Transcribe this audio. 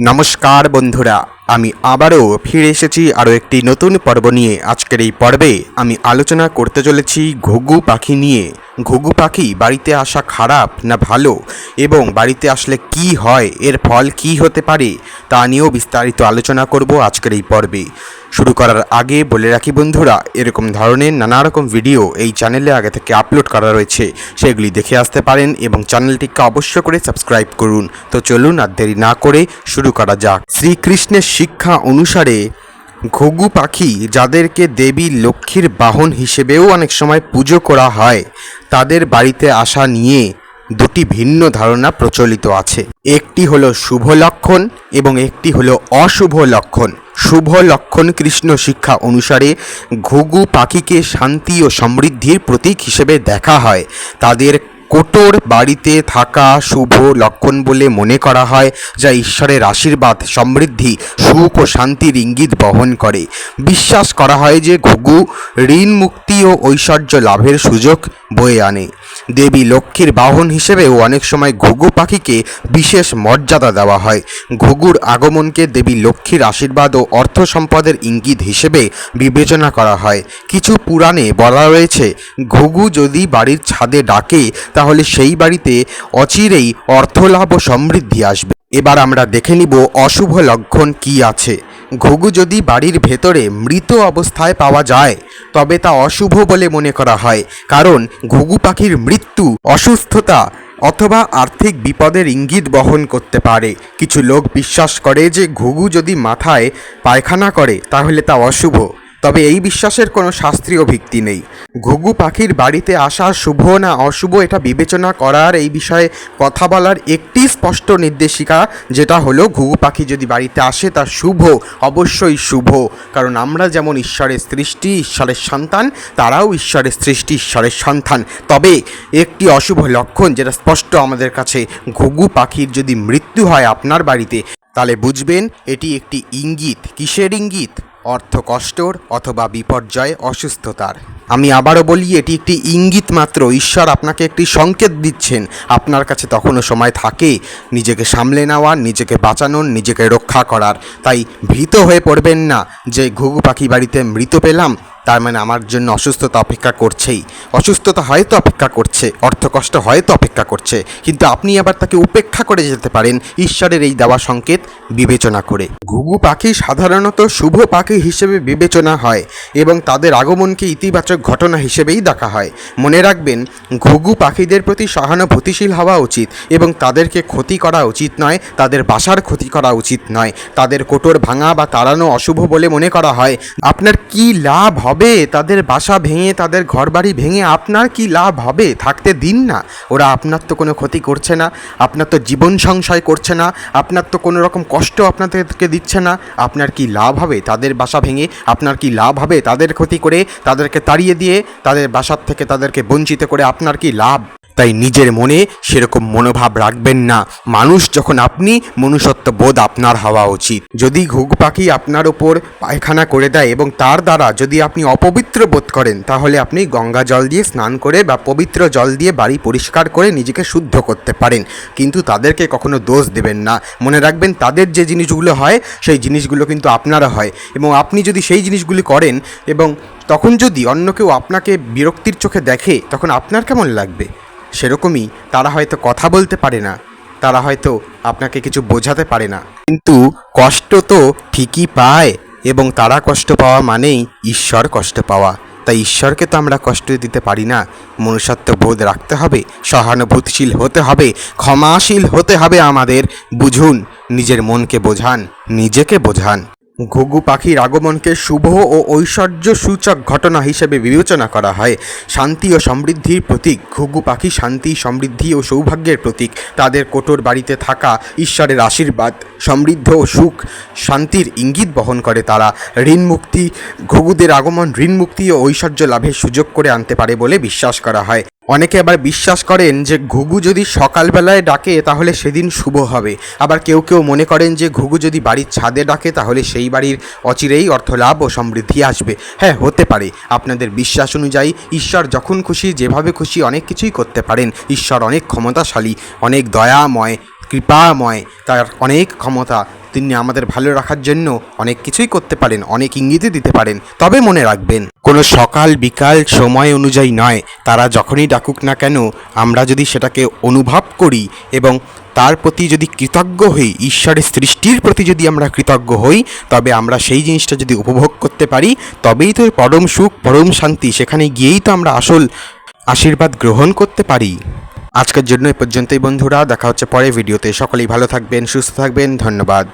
নমস্কার বন্ধুরা। আমি আবারও ফিরে এসেছি আরও একটি নতুন পর্ব নিয়ে। আজকের এই পর্বে আমি আলোচনা করতে চলেছি ঘুঘু পাখি নিয়ে। ঘুঘু পাখি বাড়িতে আসা খারাপ না ভালো? এবং বাড়িতে আসলে কি হয়? এর ফল কি হতে পারে? তা নিয়েও বিস্তারিত আলোচনা করব আজকের এই পর্বে। শুরু করার আগে বলে রাখি বন্ধুরা, এরকম ধরনের নানা রকম ভিডিও এই চ্যানেলে আগে থেকে আপলোড করা রয়েছে। সেগুলি দেখে আসতে পারেন এবং চ্যানেলটিকে অবশ্য করে সাবস্ক্রাইব করুন। তো চলুন আর দেরি না করে শুরু করা যাক। শ্রীকৃষ্ণের শিক্ষা অনুসারে ঘুঘু পাখি যাদেরকে দেবী লক্ষ্মীর বাহন হিসেবেও অনেক সময় পুজো করা হয়, তাদের বাড়িতে আসা নিয়ে দুটি ভিন্ন ধারণা প্রচলিত আছে। একটি হলো শুভ লক্ষণ এবং একটি হলো অশুভ লক্ষণ। শুভ লক্ষণ কৃষ্ণ শিক্ষা অনুসারে ঘুঘু পাখিকে শান্তি ও সমৃদ্ধির প্রতীক হিসেবে দেখা হয়। তাদের কোটর বাড়িতে থাকা শুভ লক্ষণ বলে মনে করা হয়, যা ঈশ্বরের আশীর্বাদ, সমৃদ্ধি, সুখ ও শান্তির ইঙ্গিত বহন করে। বিশ্বাস করা হয় যে ঘুঘু ঋণ, মুক্তি ও ঐশ্বর্য লাভের সুযোগ বয়ে আনে। দেবী লক্ষ্মীর বাহন হিসেবেও অনেক সময় ঘুঘু পাখিকে বিশেষ মর্যাদা দেওয়া হয়। ঘুঘুর আগমনকে দেবী লক্ষ্মীর আশীর্বাদ ও অর্থ সম্পদের ইঙ্গিত হিসেবে বিবেচনা করা হয়। কিছু পুরাণে বলা রয়েছে, ঘুঘু যদি বাড়ির ছাদে ডাকে, তাহলে সেই বাড়িতে অচিরেই অর্থলাভ ও সমৃদ্ধি আসবে। এবার আমরা দেখে নিব অশুভ লক্ষণ কি আছে। ঘুঘু যদি বাড়ির ভেতরে মৃত অবস্থায় পাওয়া যায়, তবে তা অশুভ বলে মনে করা হয়। কারণ ঘুঘু পাখির মৃত্যু অসুস্থতা অথবা আর্থিক বিপদের ইঙ্গিত বহন করতে পারে। কিছু লোক বিশ্বাস করে যে ঘুঘু যদি মাথায় পায়খানা করে, তাহলে তা অশুভ। তবে এই বিশ্বাসের কোনো শাস্ত্রীয় ভিত্তি নেই। ঘুঘু পাখির বাড়িতে আসা শুভ না অশুভ এটা বিবেচনা করার এই বিষয়ে কথা বলার একটি স্পষ্ট নির্দেশিকা, যেটা হলো ঘুঘু পাখি যদি বাড়িতে আসে তা শুভ, অবশ্যই শুভ। কারণ আমরা যেমন ঈশ্বরের সৃষ্টি, ঈশ্বরের সন্তান, তারাও ঈশ্বরের সৃষ্টি, ঈশ্বরের সন্তান। তবে একটি অশুভ লক্ষণ যেটা স্পষ্ট আমাদের কাছে, ঘুঘু পাখির যদি মৃত্যু হয় আপনার বাড়িতে, তাহলে বুঝবেন এটি একটি ইঙ্গিত। কিসের ইঙ্গিত? অর্থ কষ্টর অথবা বিপর্যয় অসুস্থতার। আমি আবারও বলি, এটি একটি ইঙ্গিত মাত্র। ঈশ্বর আপনাকে একটি সংকেত দিচ্ছেন। আপনার কাছে তখনও সময় থাকে। নিজেকে সামলে নেওয়ার, নিজেকে বাঁচানোর, নিজেকে রক্ষা করার। তাই ভীত হয়ে পড়বেন না যে ঘুঘু পাখি বাড়িতে মৃত পেলাম তার মানে আমার জন্য অসুস্থতা অপেক্ষা করছেই। অসুস্থতা হয়তো অপেক্ষা করছে, অর্থকষ্ট হয়তো অপেক্ষা করছে, কিন্তু আপনি আবার তাকে উপেক্ষা করে যেতে পারেন ঈশ্বরের এই দেওয়া সংকেত বিবেচনা করে। ঘুঘু পাখি সাধারণত শুভ পাখি হিসেবে বিবেচনা হয় এবং তাদের আগমনকে ইতিবাচক ঘটনা হিসেবেই দেখা হয়। মনে রাখবেন, ঘুঘু পাখিদের প্রতি সহানুভূতিশীল হওয়া উচিত এবং তাদেরকে ক্ষতি করা উচিত নয়, তাদের বাসার ক্ষতি করা উচিত নয়। তাদের কোটর ভাঙা বা তাড়ানো অশুভ বলে মনে করা হয়। আপনার কি লাভ হবে? তাদের বাসা ভেঙে, তাদের ঘরবাড়ি ভেঙে আপনার কি লাভ হবে? থাকতে দিন না। ওরা আপনার তো কোনো ক্ষতি করছে না, আপনার তো জীবন সংশয় করছে না, আপনার তো কোনো রকম কষ্ট আপনাদেরকে দিচ্ছে না। আপনার কি লাভ হবে? তাদের বাসা ভেঙে আপনার কি লাভ হবে? তাদের ক্ষতি করে তাদেরকে তাড়িয়ে দিয়ে, তাদের বাসার থেকে তাদেরকে বঞ্চিত করে আপনার কি লাভ? তাই নিজের মনে সেরকম মনোভাব রাখবেন না। মানুষ যখন আপনি, মনুষ্যত্ব বোধ আপনার হওয়া উচিত। যদি ঘুঘ পাখি আপনার ওপর পায়খানা করে দেয় এবং তার দ্বারা যদি আপনি অপবিত্র বোধ করেন, তাহলে আপনি গঙ্গা জল দিয়ে স্নান করে বা পবিত্র জল দিয়ে বাড়ি পরিষ্কার করে নিজেকে শুদ্ধ করতে পারেন। কিন্তু তাদেরকে কখনো দোষ দেবেন না। মনে রাখবেন তাদের যে জিনিসগুলো হয়, সেই জিনিসগুলো কিন্তু আপনারা হয়। এবং আপনি যদি সেই জিনিসগুলি করেন এবং তখন যদি অন্য কেউ আপনাকে বিরক্তির চোখে দেখে, তখন আপনার কেমন লাগবে? সেরকমই তারা হয়তো কথা বলতে পারে না, তারা হয়তো আপনাকে কিছু বোঝাতে পারে না। কিন্তু কষ্ট তো ঠিকই পায় এবং তারা কষ্ট পাওয়া মানেই ঈশ্বর কষ্ট পাওয়া। তাই ঈশ্বরকে তো আমরা কষ্ট দিতে পারি না। মনুষ্যত্ব বোধ রাখতে হবে, সহানুভূতিশীল হতে হবে, ক্ষমাশীল হতে হবে আমাদের। বুঝুন, নিজের মনকে বোঝান, নিজেকে বোঝান। ঘুঘু পাখির আগমনকে শুভ ও ঐশ্বর্য সূচক ঘটনা হিসেবে বিবেচনা করা হয়। শান্তি ও সমৃদ্ধির প্রতীক, ঘুঘু পাখি শান্তি, সমৃদ্ধি ও সৌভাগ্যের প্রতীক। তাদের কোটর বাড়িতে থাকা ঈশ্বরের আশীর্বাদ, সমৃদ্ধ ও সুখ, শান্তির ইঙ্গিত বহন করে তারা। ঋণ মুক্তি, ঘুঘুদের আগমন ঋণ মুক্তি ও ঐশ্বর্য লাভের সুযোগ করে আনতে পারে বলে বিশ্বাস করা হয়। অনেকে আবার বিশ্বাস করেন যে ঘুঘু যদি সকালবেলায় ডাকে, তাহলে সেদিন শুভ হবে। আবার কেউ কেউ মনে করেন যে ঘুঘু যদি বাড়ির ছাদে ডাকে, তাহলে সেই বাড়ির অচিরেই অর্থলাভ ও সমৃদ্ধি আসবে। হ্যাঁ হতে পারে। আপনাদের বিশ্বাস অনুযায়ী ঈশ্বর যখন খুশি, যেভাবে খুশি অনেক কিছুই করতে পারেন। ঈশ্বর অনেক ক্ষমতাশালী, অনেক দয়াময় কৃপাময় তার অনেক ক্ষমতা। তিনি আমাদের ভালো রাখার জন্য অনেক কিছুই করতে পারেন, অনেক ইঙ্গিতই দিতে পারেন, তবে মনে রাখবেন, কোনো সকাল বিকাল সময় অনুযায়ী নয়। তারা যখনই ডাকুক না কেন, আমরা যদি সেটাকে অনুভব করি এবং তার প্রতি যদি কৃতজ্ঞ হই, ঈশ্বরের সৃষ্টির প্রতি যদি আমরা কৃতজ্ঞ হই, তবে আমরা সেই জিনিসটা যদি উপভোগ করতে পারি, তবেই তো পরম সুখ, পরম শান্তি, সেখানে গিয়েই তো আমরা আসল আশীর্বাদ গ্রহণ করতে পারি। আজকের জন্য এই পর্যন্তই বন্ধুরা, দেখা হচ্ছে পরে ভিডিওতে। সকলেই ভালো থাকবেন, সুস্থ থাকবেন, ধন্যবাদ।